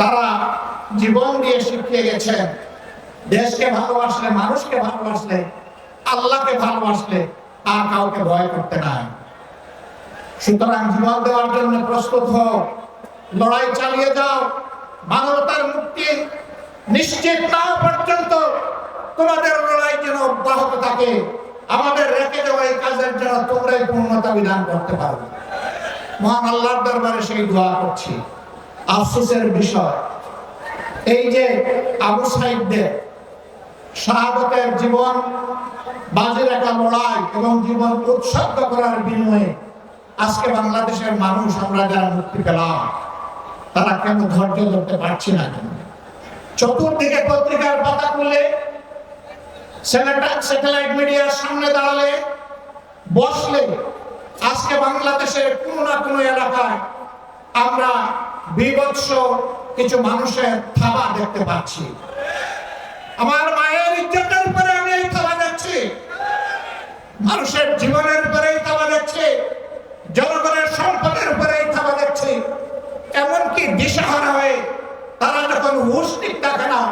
তারা জীবন দিয়ে শিখিয়ে গেছেন, দেশকে ভালোবাসলে, মানুষকে ভালোবাসলে, আল্লাহকে ভালোবাসলে আর কাউকে ভয় করতে নাই। সুতরাং জীবন দেওয়ার জন্য প্রস্তুত হও, লড়াই চালিয়ে যাও, মানবতার মুক্তি নিশ্চিত না পর্যন্ত, তোমাদের লড়াই যেন অব্যাহত থাকে, আমাদের রেখে দেওয়া এই কাজের জন্য তোমরাই পূর্ণতা বিধান করতে পারবে মহান আল্লাহর দরবারে সেই দোয়া করছি। আফসোসের বিষয়। এই যে আবু সাইদদের শাহাদতের জীবন, বাজে রাখা লড়াই এবং জীবন উৎসর্গ করার বিনিময়ে আজকে বাংলাদেশের মানুষ আমরা যারা মুক্তি পেলাম, তারা কেন ধৈর্য ধরতে পারছি না কেন? চতুর্দিকে পত্রিকার পাতা খুলে স্যাটেলাইট মিডিয়ার সামনে দাঁড়ালে বসলে আজকে বাংলাদেশের কোনো না কোনো এলাকায় আমরা বিভৎস কিছু মানুষের থাবা দেখতে পাচ্ছি। আমার মায়ের ইজ্জতের উপরে আমি এই থাবা দেখছি। মানুষের জীবনের উপরে এই থাবা দেখছি। জনগণের সম্পদের উপরে এই থাবা দেখছি। এমনকি দিশাহারা হয়ে তারা যখন হুশ ঠিক থাকে না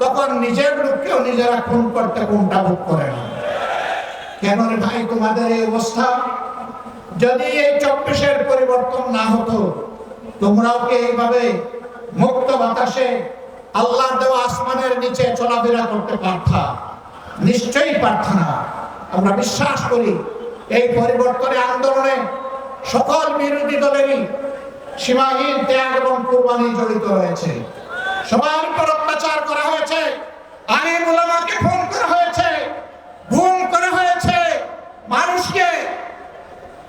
তখন নিজের লোককেও নিজেরা খুন করতে কোনটা ভোগ করে না। কেন ভাই, তোমাদের এই অবস্থা? যদি এই চব্বিশের পরিবর্তন না হতো তোমরাও কি এইভাবে মুক্ত বাতাসে আল্লাহ দেওয়া আসমানের নিচে চলাফেরা করতে পারতা? নিশ্চয়ই পারত না। আমরা বিশ্বাস করি, এই পরিবর্তনের আন্দোলনে সকল বিরোধী দলেরই সীমাহীন ত্যাগ এবং কোরবানি জড়িত রয়েছে। সবার উপর অত্যাচার করা হয়েছে আইন ফোন করা হয়েছে, গুম করা হয়েছে, মানুষকে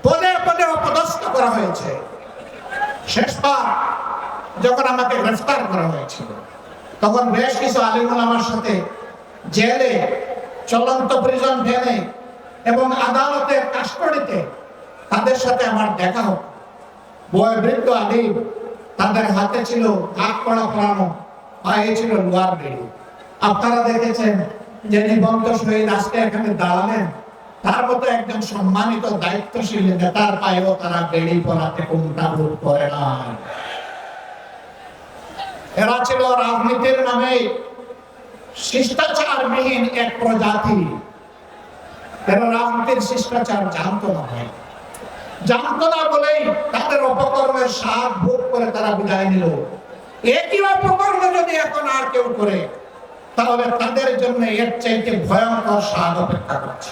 পদে পদে অপদস্থ করা হয়েছে। শেষবার যখন আমাকে গ্রেফতার করা হয়েছিল, তখন বেশ কিছু আলিমুল আমার সাথে জেলে, চলন্ত প্রিজন ভ্যানে এবং আদালতের কাস্টডিতে তাদের সাথে আমার দেখা হতো বয়োবৃদ্ধ আলিম তাদের হাতে ছিল হাত কড়া পড়ানো পায়ে ছিল লোয়ার বেড়ি। আপনারা দেখেছেন যে নিবন্ধ শহীদ আজকে এখানে দাঁড়ালেন। তার মতো একজন সম্মানিত দায়িত্বশীল নেতার পায়েও তারা বেড়ি পড়াতে কোনটা ভুল করে না। এরা ছিল রাজনীতির নামে শিষ্টাচারবিহীন এক প্রজাতি। এরা রাজনীতির শিষ্টাচার জানতো না ভাই। জানতো না বলেই তাদের অপকর্মের স্বাদ ভোগ করে তারা বিদায় নিল। একই অপকর্ম যদি এখন আর কেউ করে, তাহলে তাদের জন্য এর চাইতে ভয়ঙ্কর স্বাদ অপেক্ষা করছে।